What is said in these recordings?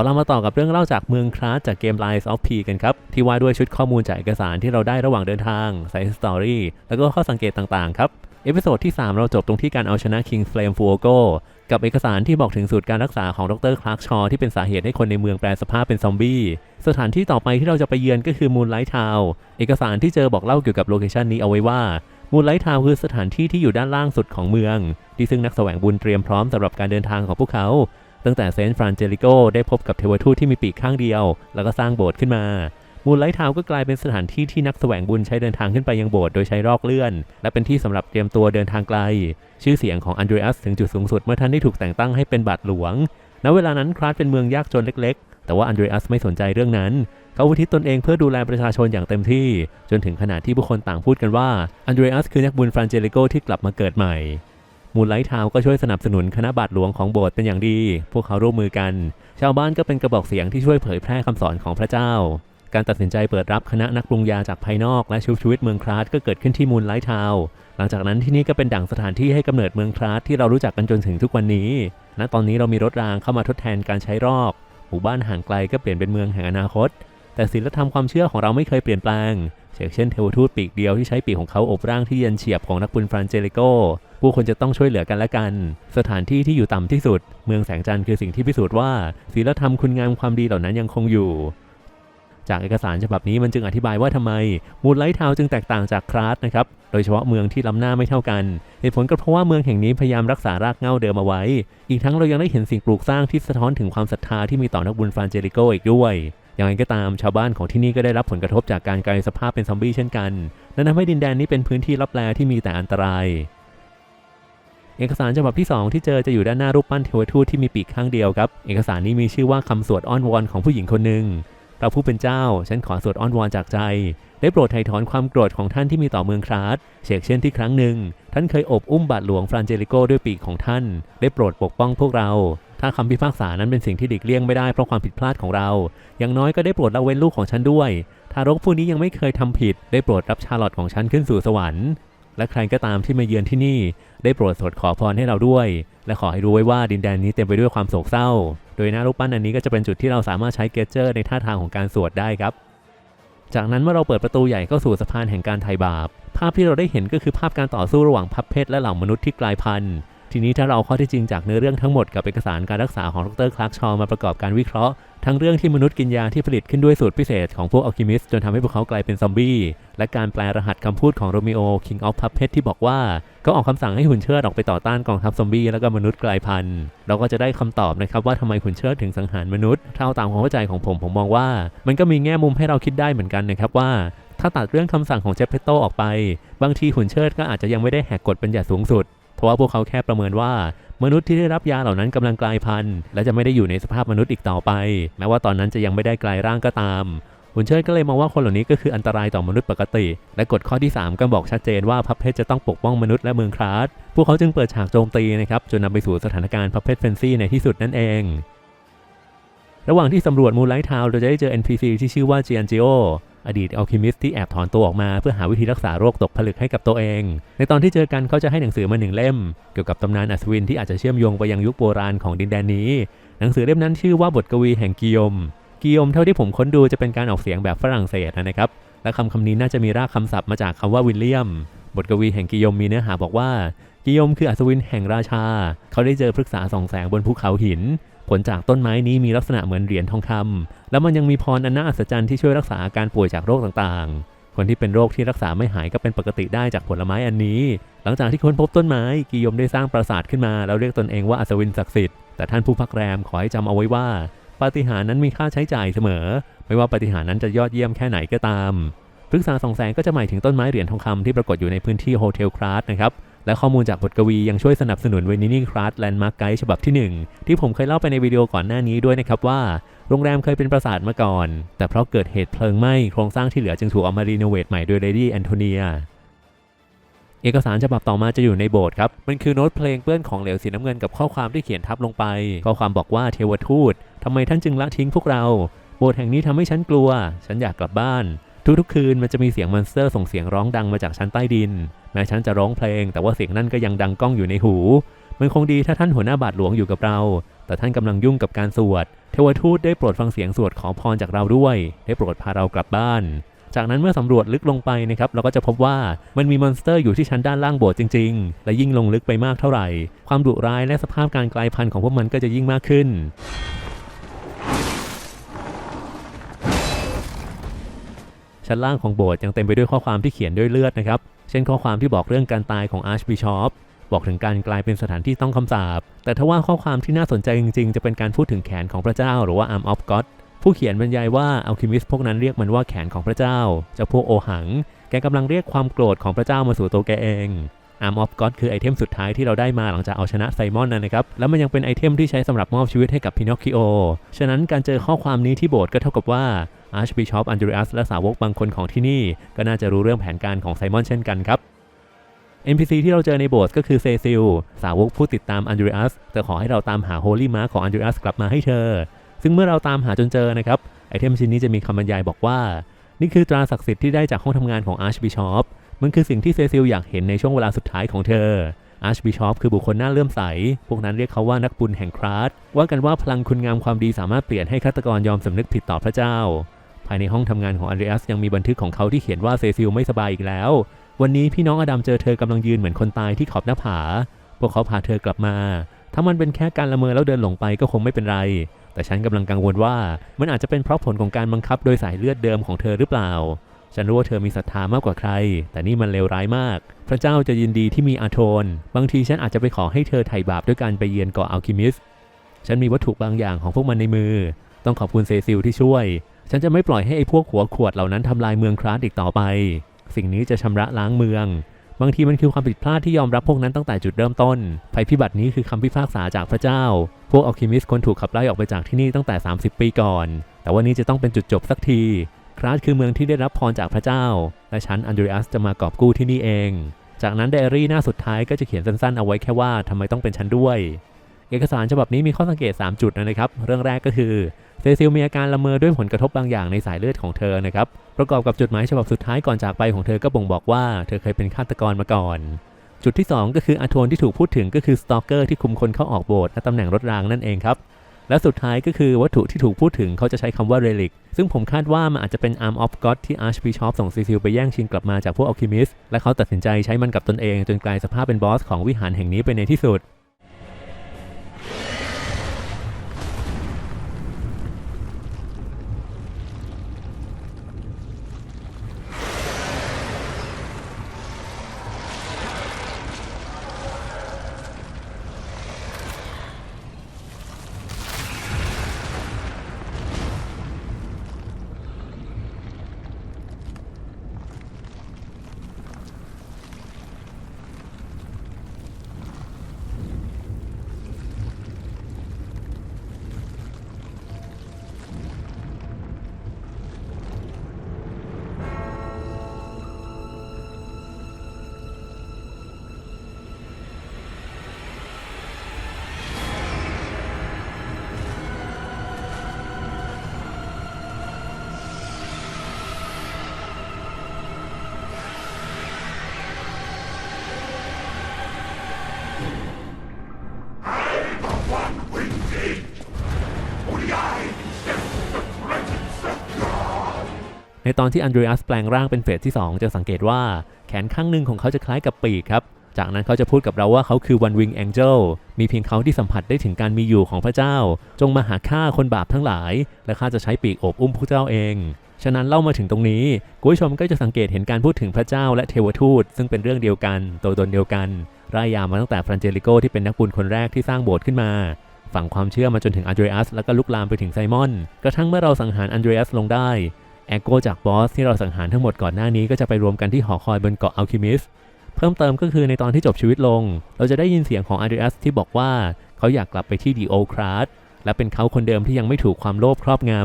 เอาเรามาต่อกับเรื่องเล่าจากเมืองคลาสจากเกม Lines of P กันครับ ที่ว่าด้วยชุดข้อมูลจากเอกสารที่เราได้ระหว่างเดินทางไซส์สตอรี่แล้วก็ข้อสังเกตต่างๆ ครับเอพิโซดที่ 3 เราจบตรงที่การเอาชนะ King Flame Fuoco กับเอกสารที่บอกถึงสูตรการรักษาของดรคลาร์กชอที่เป็นสาเหตุให้คนในเมืองแปลสภาพเป็นซอมบี้ สถานที่ต่อไปที่เราจะไปเยือนก็คือมูนไลท์ทาวเอกสารที่เจอบอกเล่าเกี่ยวกับโลเคชันนี้เอาไว้ว่ามูนไลท์ทาวคือสถานที่ที่อยู่ด้านล่างสุดของเมือง ที่ซึ่งนักแสวงบุญเตรียมพร้อมสำหรับการเดินทางของพวกเขา ตั้งแต่เซนต์ฟรานเจลิโกได้พบกับเทวทูตที่มีปีกข้างเดียว แล้วก็สร้างโบสถ์ขึ้นมา มูลไลท์ทาวก็กลายเป็นสถานที่ที่นักแสวงบุญใช้เดินทางขึ้นไปยังโบสถ์โดยใช้รอกเลื่อน และเป็นที่สำหรับเตรียมตัวเดินทางไกล ชื่อเสียงของอันเดรียสถึงจุดสูงสุดเมื่อท่านได้ถูกแต่งตั้งให้เป็นบาทหลวง ณ เวลานั้นคราสเป็นเมืองยากจนเล็กๆ แต่ว่าอันเดรียสไม่สนใจเรื่องนั้น เขาอุทิศตนเองเพื่อดูแลประชาชนอย่างเต็มที่ จนถึงขนาดที่ผู้คนต่างพูดกันว่าอันเดรียสคือนักบุญฟรานเจลิโกที่กลับมาเกิดใหม่ มูลไลท์ทาวก็ช่วยสนับสนุนคณะบาทหลวงของโบสถ์เป็นอย่างดี พวกเขาร่วมมือกัน ชาวบ้านก็เป็นกระบอกเสียงที่ช่วยเผยแพร่คำสอนของพระเจ้า การตัดสินใจเปิดรับคณะนักปรุงยาจากภายนอกและชุบชีวิตเมืองคลาสก็เกิดขึ้นที่มูลไลท์ทาวหลังจากนั้นที่นี่ก็เป็นดั่งสถานที่ให้กำเนิดเมืองคลาสที่เรารู้จักกันจนถึงทุกวันนี้ ณ ตอนนี้เรามีรถรางเข้ามาทดแทนการใช้รอกหมู่บ้านห่างไกลก็เปลี่ยนเป็นเมืองแห่งอนาคต แต่ศีลธรรมความเชื่อของเราไม่เคยเปลี่ยนแปลง เช่นเทวทูตปีกเดียวที่ใช้ปีกของเขาอบร่างที่เย็นเฉียบของนักบุญฟรานเจลิโก ผู้คนจะต้องช่วยเหลือกันและกัน สถานที่ที่อยู่ต่ำที่สุด เมืองแสงจันทร์คือสิ่งที่พิสูจน์ว่าศีลธรรมคุณงามความดีเหล่านั้นยังคงอยู่ จากเอกสารฉบับนี้มันจึงอธิบายว่าทำไมมูลไลท์ทาวจึงแตกต่างจากคราสนะครับ โดยเฉพาะเมืองที่ล้ำหน้าไม่เท่ากันเหตุผลก็เพราะว่าเมืองแห่งนี้พยายามรักษารากเหง้าเดิมเอาไว้ อีกทั้งเรายังได้เห็นสิ่งปลูกสร้างที่สะท้อนถึงความศรัทธาที่มีต่อนักบุญฟรานเจลิโกอีกด้วย อย่างไรก็ตามชาวบ้านของที่นี่ก็ได้รับผลกระทบจากการกลายสภาพเป็นซอมบี้เช่นกันและทำให้ดินแดนนี้เป็นพื้นที่ลับแลที่มีแต่อันตราย เอกสารฉบับที่ 2 ที่เจอจะอยู่ด้านหน้ารูปปั้นเทวทูตที่มีปีกข้างเดียวครับ เอกสารนี้มีชื่อว่าคำสวดอ้อนวอนของผู้หญิงคนหนึ่งพระผู้เป็นเจ้า ฉันขอสวดอ้อนวอนจากใจ ได้โปรดไถ่ถอนความโกรธของท่านที่มีต่อเมืองคราสเชกเช่นที่ครั้งหนึ่ง ท่านเคยอบอุ้มบาทหลวงฟรานเจลิโกด้วยปีกของท่าน ได้โปรดปกป้องพวกเรา ถ้าคำพิพากษานั้นเป็นสิ่งที่ดิกเลี่ยงไม่ได้เพราะความผิดพลาดของเรา อย่างน้อยก็ได้โปรดละเว้นลูกของฉันด้วย ทารกผู้นี้ยังไม่เคยทำผิด ได้โปรดรับชาลอตของฉันขึ้นสู่สวรรค์ และใครก็ตามที่มาเยือนที่นี่ ได้โปรดสวดขอพรให้เราด้วย และขอให้รู้ไว้ว่าดินแดนนี้เต็มไปด้วยความโศกเศร้า โดยหน้ารูปปั้นอันนี้ก็จะเป็นจุดที่เราสามารถใช้เกจเจอร์ในท่าทางของการสวดได้ครับ จากนั้นเมื่อเราเปิดประตูใหญ่เข้าสู่สะพานแห่งการไถ่บาป ภาพที่เราได้เห็นก็คือภาพการต่อสู้ระหว่างพับเพชรและเหล่ามนุษย์ที่กลายพันธุ์ ทีนี้ถ้าเราเอาข้อที่จริงจากเนื้อเรื่องทั้งหมดกับเอกสารการรักษาของดรคลาร์กชอมาประกอบการวิเคราะห์ ทั้งเรื่องที่มนุษย์กินยาที่ผลิตขึ้นด้วยสูตรพิเศษของพวกอัลคิมิสจนทำให้พวกเขากลายเป็นซอมบี้ และการแปลรหัสคำพูดของโรมิโอ King of Puppet ที่บอกว่าเขาออกคำสั่งให้หุ่นเชิดออกไปต่อต้านกองทัพซอมบี้แล้วก็มนุษย์กลายพันธุ์เราก็จะได้คำตอบนะครับว่าทำไมหุ่นเชิดถึงสังหารมนุษย์เท่าตามความเข้าใจของผมผมมองว่า มันก็มีแง่มุมให้เราคิดได้เหมือนกันนะครับว่าถ้าตัดเรื่องคำสั่งของเจฟเพโตออกไป บางทีหุ่นเชิดก็อาจจะยังไม่ได้แหกกฎบัญญัติสูงสุด เพราะว่าพวกเขาแค่ประเมินว่ามนุษย์ที่ได้รับยาเหล่านั้นกำลังกลายพันธุ์ และจะไม่ได้อยู่ในสภาพมนุษย์อีกต่อไป แม้ว่าตอนนั้นจะยังไม่ได้กลายร่างก็ตามหุ่นเชิดก็เลยมองว่าคนเหล่านี้ก็คืออันตรายต่อมนุษย์ปกติ และกฎข้อที่ 3 ก็บอกชัดเจนว่าพับเพชจะต้องปกป้องมนุษย์และเมืองคลาสพวกเขาจึงเปิดฉากโจมตีนะครับจนนำไปสู่สถานการณ์พับเพชเฟนซี่ในที่สุดนั่นเอง ระหว่างที่สำรวจมูไลท์ทาวเราจะได้เจอ NPC ที่ชื่อว่าเจียนจิโอ อดีตอัลคิมิสที่แอบถอนตัวออกมาเพื่อหาวิธีรักษาโรคตกผลึกให้กับตัวเอง ในตอนที่เจอกันเขาจะให้หนังสือมาหนึ่งเล่ม เกี่ยวกับตำนานอัศวินที่อาจจะเชื่อมโยงไปยังยุคโบราณของดินแดนนี้ หนังสือเล่มนั้นชื่อว่าบทกวีแห่งกิยม กิยมเท่าที่ผมค้นดูจะเป็นการออกเสียงแบบฝรั่งเศสนะครับ และคำคำนี้น่าจะมีรากคำศัพท์มาจากคำว่าวิลเลียม บทกวีแห่งกิยมมีเนื้อหาบอกว่ากิยมคืออัศวินแห่งราชา เขาได้เจอพฤกษาส่องแสงบนภูเขาหิน ผลจากต้นไม้นี้มีลักษณะเหมือนเหรียญทองคำแล้วมันยังมีพรอันน่าอัศจรรย์ที่ช่วยรักษาอาการป่วยจากโรคต่างๆ คนที่เป็นโรคที่รักษาไม่หายก็เป็นปกติได้จากผลไม้อันนี้ หลังจากที่ค้นพบต้นไม้กิยมได้สร้างปราสาทขึ้นมา แล้วเรียกตนเองว่าอัศวินศักดิ์สิทธิ์แต่ท่านผู้พักแรมขอให้จำเอาไว้ว่าปาฏิหาริย์นั้นมีค่าใช้จ่ายเสมอ ไม่ว่าปาฏิหาริย์นั้นจะยอดเยี่ยมแค่ไหนก็ตามพฤกษาสองแสงก็จะหมายถึงต้นไม้เหรียญทองคำที่ปรากฏอยู่ในพื้นที่โฮเทลคราสนะครับ และข้อมูลจากบทกวียังช่วยสนับสนุนเวนินี่คราสแลนด์มาร์กไกด์ฉบับที่ 1 ที่ผมเคยเล่าไปในวิดีโอก่อนหน้านี้ด้วยนะครับว่า โรงแรมเคยเป็นปราสาทมาก่อน แต่เพราะเกิดเหตุเพลิงไหม้โครงสร้างที่เหลือจึงถูกเอามารีโนเวทใหม่โดยเลดี้แอนโทเนียเอกสารฉบับต่อมาจะอยู่ในโบสถ์ครับ มันคือโน้ตเพลงเปื้อนของเหลวสีน้ำเงินกับข้อความที่เขียนทับลงไป ข้อความบอกว่าเทวทูตทำไมท่านจึงละทิ้งพวกเรา โบสถ์แห่งนี้ทำให้ฉันกลัว ฉันอยากกลับบ้าน ทุกๆคืนมันจะมีเสียงมอนสเตอร์ส่งเสียงร้องดังมาจากชั้นใต้ดิน แม้ฉันจะร้องเพลง แต่ว่าเสียงนั่นก็ยังดังก้องอยู่ในหู มันคงดีถ้าท่านหัวหน้าบาทหลวงอยู่กับเรา แต่ท่านกำลังยุ่งกับการสวด เทวทูตได้โปรดฟังเสียงสวดขอพรจากเราด้วย ได้โปรดพาเรากลับบ้าน จากนั้นเมื่อสำรวจลึกลงไปนะครับเราก็จะพบว่ามันมีมอนสเตอร์อยู่ที่ชั้นด้านล่างโบสถ์จริง ๆ และยิ่งลงลึกไปมากเท่าไหร่ ความดุร้ายและสภาพการกลายพันธุ์ของพวกมันก็จะยิ่งมากขึ้น ชั้นล่างของโบสถ์ยังเต็มไปด้วยข้อความที่เขียนด้วยเลือดนะครับ เช่นข้อความที่บอกเรื่องการตายของอาร์ชบิชอปบอกถึงการกลายเป็นสถานที่ต้องคำสาป แต่ถ้าว่าข้อความที่น่าสนใจจริงๆ จะเป็นการพูดถึงแขนของพระเจ้าหรือว่า Arm of God ผู้เขียนบรรยายว่าอัลคิมิสพวกนั้นเรียกมันว่าแขนของพระเจ้าเจ้าพวกโอหัง แกกำลังเรียกความโกรธของพระเจ้ามาสู่ตัวแกเอง Arm of God คือไอเทมสุดท้ายที่เราได้มาหลังจากเอาชนะไซมอนนั่นนะครับ แล้วมันยังเป็นไอเทมที่ใช้สำหรับมอบชีวิตให้กับพินอคคิโอ ฉะนั้นการเจอข้อความนี้ที่โบสถ์ก็เท่ากับว่า อาร์ชบิชอปอันเดรียสและสาวกบางคนของที่นี่ ก็น่าจะรู้เรื่องแผนการของไซมอนเช่นกันครับ NPC ที่เราเจอในโบสถ์ก็คือเซซิล สาวกผู้ติดตามอันเดรียสแต่ขอให้เราตามหาโฮลี่มาร์ของอันเดรียสกลับมาให้เธอ ซึ่งเมื่อเราตามหาจนเจอนะครับไอเทมชิ้นนี้จะมีคำบรรยายบอกว่า นี่คือตราศักดิ์สิทธิ์ที่ได้จากห้องทำงานของอาร์ชบิชอปมันคือสิ่งที่เซซิลอยากเห็นในช่วงเวลาสุดท้ายของเธออาร์ชบิชอปคือบุคคลน่าเลื่อมใส พวกนั้นเรียกเขาว่านักบุญแห่งคราสว่ากันว่าพลังคุณงามความดีสามารถเปลี่ยนให้ฆาตกรยอมสำนึกผิดต่อพระเจ้า ภายในห้องทำงานของอันเดรียสยังมีบันทึกของเขาที่เขียนว่าเซซิลไม่สบายอีกแล้ว วันนี้พี่น้องอดัมเจอเธอกำลังยืนเหมือนคนตายที่ขอบหน้าผา พวกเขาพาเธอกลับมา ถ้ามันเป็นแค่การละเมอแล้วเดินหลงไปก็คงไม่เป็นไร แต่ฉันกำลังกังวลว่ามันอาจจะเป็นเพราะผลของการบังคับโดยสายเลือดเดิมของเธอหรือเปล่า ฉันรู้ว่าเธอมีศรัทธามากกว่าใคร แต่นี่มันเลวร้ายมาก พระเจ้าจะยินดีที่มีอาโทน บางทีฉันอาจจะไปขอให้เธอไถ่บาปด้วยการไปเยือนเกาะอัลคิมิส ฉันมีวัตถุบางอย่างของพวกมันในมือ ต้องขอบคุณเซซิลที่ช่วย ฉันจะไม่ปล่อยให้ไอ้พวกหัวขวดเหล่านั้นทำลายเมืองคราสอีกต่อไป สิ่งนี้จะชำระล้างเมือง บางทีมันคือความผิดพลาดที่ยอมรับพวกนั้นตั้งแต่จุดเริ่มต้น ภัยพิบัตินี้คือคำพิพากษาจากพระเจ้า พวกอัลคิมิสควรถูกขับไล่ออกไปจากที่นี่ตั้งแต่ 30 ปีก่อน แต่วันนี้จะต้องเป็นจุดจบสักที คราสคือเมืองที่ได้รับพรจากพระเจ้า และฉันอันเดรียสจะมากอบกู้ที่นี่เอง จากนั้นไดอารี่หน้าสุดท้ายก็จะเขียนสั้นๆเอาไว้แค่ว่าทำไมต้องเป็นฉันด้วย เอกสารฉบับนี้มีข้อสังเกต 3 จุดนะครับ เรื่องแรกก็คือเซซิลมีอาการละเมอด้วยผลกระทบบางอย่างในสายเลือดของเธอนะครับ ประกอบกับจดหมายฉบับสุดท้ายก่อนจากไปของเธอก็บ่งบอกว่าเธอเคยเป็นฆาตกรมาก่อน จุดที่ 2 ก็คืออาโทนที่ถูกพูดถึงก็คือสตอกเกอร์ที่คุมคนเข้าออกโบสถ์และตำแหน่งรถรางนั่นเองครับ และสุดท้ายก็คือวัตถุที่ถูกพูดถึงเขาจะใช้คำว่าเรลิกซึ่งผมคาดว่ามันอาจจะเป็น Arm of God ที่ Archbishop ส่งซีซิลไปแย่งชิงกลับมาจากพวกอัลคิมิสและเขาตัดสินใจใช้มันกับตนเอง จนกลายสภาพเป็นบอสของวิหารแห่งนี้ไปในที่สุด ในตอนที่อันเดรียสแปลงร่างเป็นเฟสที่ 2 จะสังเกตว่าแขนข้างหนึ่งของเขาจะคล้ายกับปีกครับ จากนั้นเขาจะพูดกับเราว่าเขาคือ One Wing Angel มีเพียงเขาที่สัมผัสได้ถึงการมีอยู่ของพระเจ้า จงมาหาข้าคนบาปทั้งหลาย และข้าจะใช้ปีกโอบอุ้มพระเจ้าเอง ฉะนั้นเล่ามาถึงตรงนี้คุณผู้ชมก็จะสังเกตเห็นการพูดถึงพระเจ้าและเทวทูต ซึ่งเป็นเรื่องเดียวกันตัวตนเดียวกันร่ายยาวมาตั้งแต่ฟรานเจลิโกที่เป็นนักบุญคนแรกที่สร้างโบสถ์ขึ้นมาฝังความเชื่อมาจนถึงอันเดรียสแล้วก็ลุกลามไปถึงไซมอน กระทั่งเมื่อเราสังหารอันเดรียสลงได้ แอโกจากบอสที่เราสังหารทั้งหมดก่อนหน้านี้ก็จะไปรวมกันที่หอคอยบนเกาะอัลคิมิสเพิ่มเติมก็คือในตอนที่จบชีวิตลง เราจะได้ยินเสียงของอาร์เดรียสที่บอกว่าเขาอยากกลับไปที่ดีโอคราสและเป็นเขาคนเดิมที่ยังไม่ถูกความโลภครอบงำ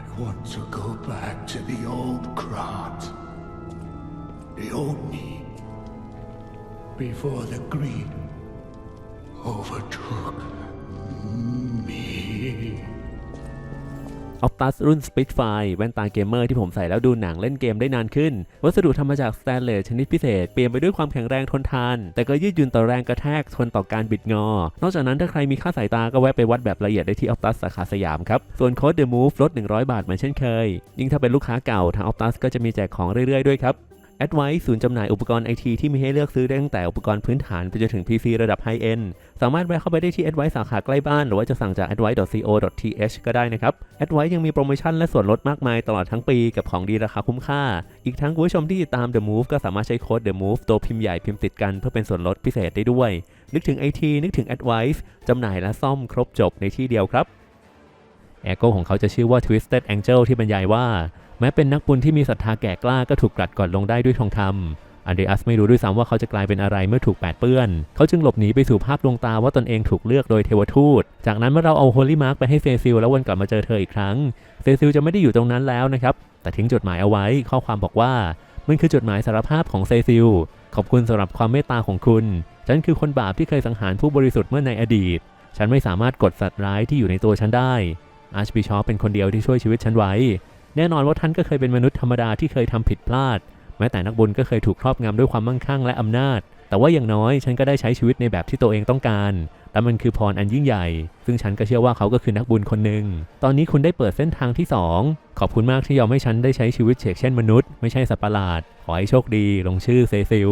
I want to go back to the old Krat. The old me. Before the greed overtook me. Optus รุ่น Spitfire แว่นตาเกมเมอร์ที่ผมใส่แล้วดูหนังเล่นเกมได้นานขึ้น วัสดุทำมาจากสแตนเลสชนิดพิเศษ เปลี่ยนไปด้วยความแข็งแรงทนทาน แต่ก็ยืดหยุ่นต่อแรงกระแทกทนต่อการบิดงอ นอกจากนั้นถ้าใครมีค่าสายตาก็แวะไปวัดแบบละเอียดได้ที่ Optus สาขาสยามครับ ส่วนโค้ด The Move ลด 100 บาทเหมือนเช่นเคย ยิ่งถ้าเป็นลูกค้าเก่าทาง Optus ก็จะมีแจกของเรื่อยๆด้วยครับ Advice ศูนย์จำหน่ายอุปกรณ์ไอทีที่มีให้เลือกซื้อได้ตั้งแต่อุปกรณ์พื้นฐานไปจนถึง PC ระดับไฮเอนด์สามารถแวะเข้าไปได้ที่ Advice สาขาใกล้บ้าน หรือว่าจะสั่งจาก advice.co.th ก็ได้นะครับ Advice ยังมีโปรโมชั่นและส่วนลดมากมายตลอดทั้งปีกับของดีราคาคุ้มค่า อีกทั้งคุณผู้ชมที่ติดตาม The Move ก็สามารถใช้โค้ด The Move ตัวพิมพ์ใหญ่พิมพ์ติดกันเพื่อเป็นส่วนลดพิเศษได้ด้วย นึกถึง IT นึกถึง Advice จำหน่ายและซ่อมครบจบในที่เดียวครับแอโกของเขาจะชื่อว่า Twisted Angel ที่บรรยายว่า แม้เป็นนักบุญที่มีศรัทธาแก่กล้าก็ถูกกลัดก่อนลงได้ด้วยทองคำอันเดอัสไม่รู้ด้วยซ้ำว่าเขาจะกลายเป็นอะไรเมื่อถูกแปดเปื้อน เขาจึงหลบหนีไปสู่ภาพดวงตาว่าตนเองถูกเลือกโดยเทวทูต จากนั้นเมื่อเราเอาโฮลี่มาร์กไปให้เซซิลแล้ววันกลับมาเจอเธออีกครั้ง เซซิลจะไม่ได้อยู่ตรงนั้นแล้วนะครับ แต่ทิ้งจดหมายเอาไว้ ข้อความบอกว่า มันคือจดหมายสารภาพของเซซิล ขอบคุณสำหรับความเมตตาของคุณ ฉันคือคนบาปที่เคยสังหารผู้บริสุทธิ์เมื่อในอดีต ฉันไม่สามารถกดสัตว์ร้ายที่อยู่ในตัวฉันได้อาร์ชบิชอปเป็นคนเดียวที่ช่วยชีวิตฉันไว้ แน่นอนว่าท่านก็เคยเป็นมนุษย์ธรรมดาที่เคยทำผิดพลาด แม้แต่นักบุญก็เคยถูกครอบงำด้วยความมั่งคั่งและอำนาจ แต่ว่าอย่างน้อยฉันก็ได้ใช้ชีวิตในแบบที่ตัวเองต้องการและมันคือพรอันยิ่งใหญ่ ซึ่งฉันก็เชื่อว่าเขาก็คือนักบุญคนหนึ่ง ตอนนี้คุณได้เปิดเส้นทางที่ 2 ขอบคุณมากที่ยอมให้ฉันได้ใช้ชีวิตเฉกเช่นมนุษย์ ไม่ใช่สัตว์ประหลาด ขอให้โชคดี ลงชื่อเซซิล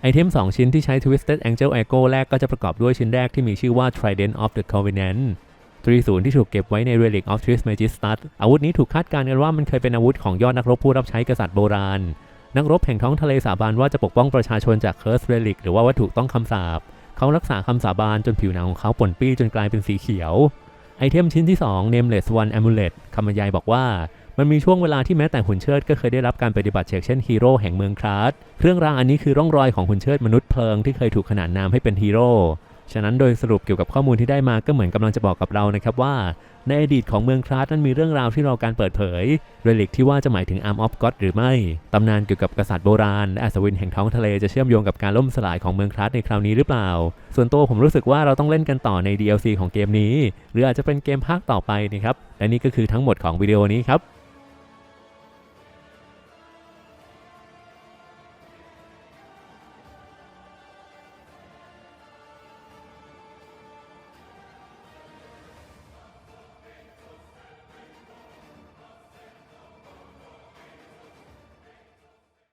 ไอเทม 2 ชิ้นที่ใช้ Twisted Angel Echo แรกก็จะประกอบด้วยชิ้นแรกที่มีชื่อว่า Trident of the Covenant ตรีศูนย์ที่ถูกเก็บไว้ใน Relic of Trismegistus อาวุธนี้ถูกคาดการณ์กันว่ามันเคยเป็นอาวุธของยอดนักรบผู้รับใช้กษัตริย์โบราณ นักรบแห่งท้องทะเลสาบานว่าจะปกป้องประชาชนจาก Curse Relic หรือว่าวัตถุต้องคำสาปเขารักษาคำสาบานจนผิวหนังของเขาป่นปี้จนกลายเป็นสีเขียว ไอเทมชิ้นที่ 2 Nameless One Amulet คำบรรยายบอกว่ามันมีช่วงเวลาที่แม้แต่หุ่นเชิดก็เคยได้รับการปฏิบัติเชกเช่นฮีโร่แห่งเมืองคราสเครื่องรางอันนี้คือร่องรอยของหุ่นเชิดมนุษย์เพลิงที่เคยถูกขนานนามให้เป็นฮีโร่ ฉะนั้นโดยสรุปเกี่ยวกับข้อมูลที่ได้มาก็เหมือนกำลังจะบอกกับเรานะครับว่า ในอดีตของเมืองคราสนั้นมีเรื่องราวที่รอการเปิดเผยเรลิกที่ว่าจะหมายถึง Arm of God หรือไม่ ตำนานเกี่ยวกับกษัตริย์โบราณและอัศวินแห่งท้องทะเลจะเชื่อมโยงกับการล่มสลายของเมืองคราสในคราวนี้หรือเปล่า ส่วนตัวผมรู้สึกว่าเราต้องเล่นกันต่อใน DLC ของเกมนี้ หรืออาจจะเป็นเกมภาคต่อไปนะครับและนี่ก็คือทั้งหมดของวิดีโอนี้ครับ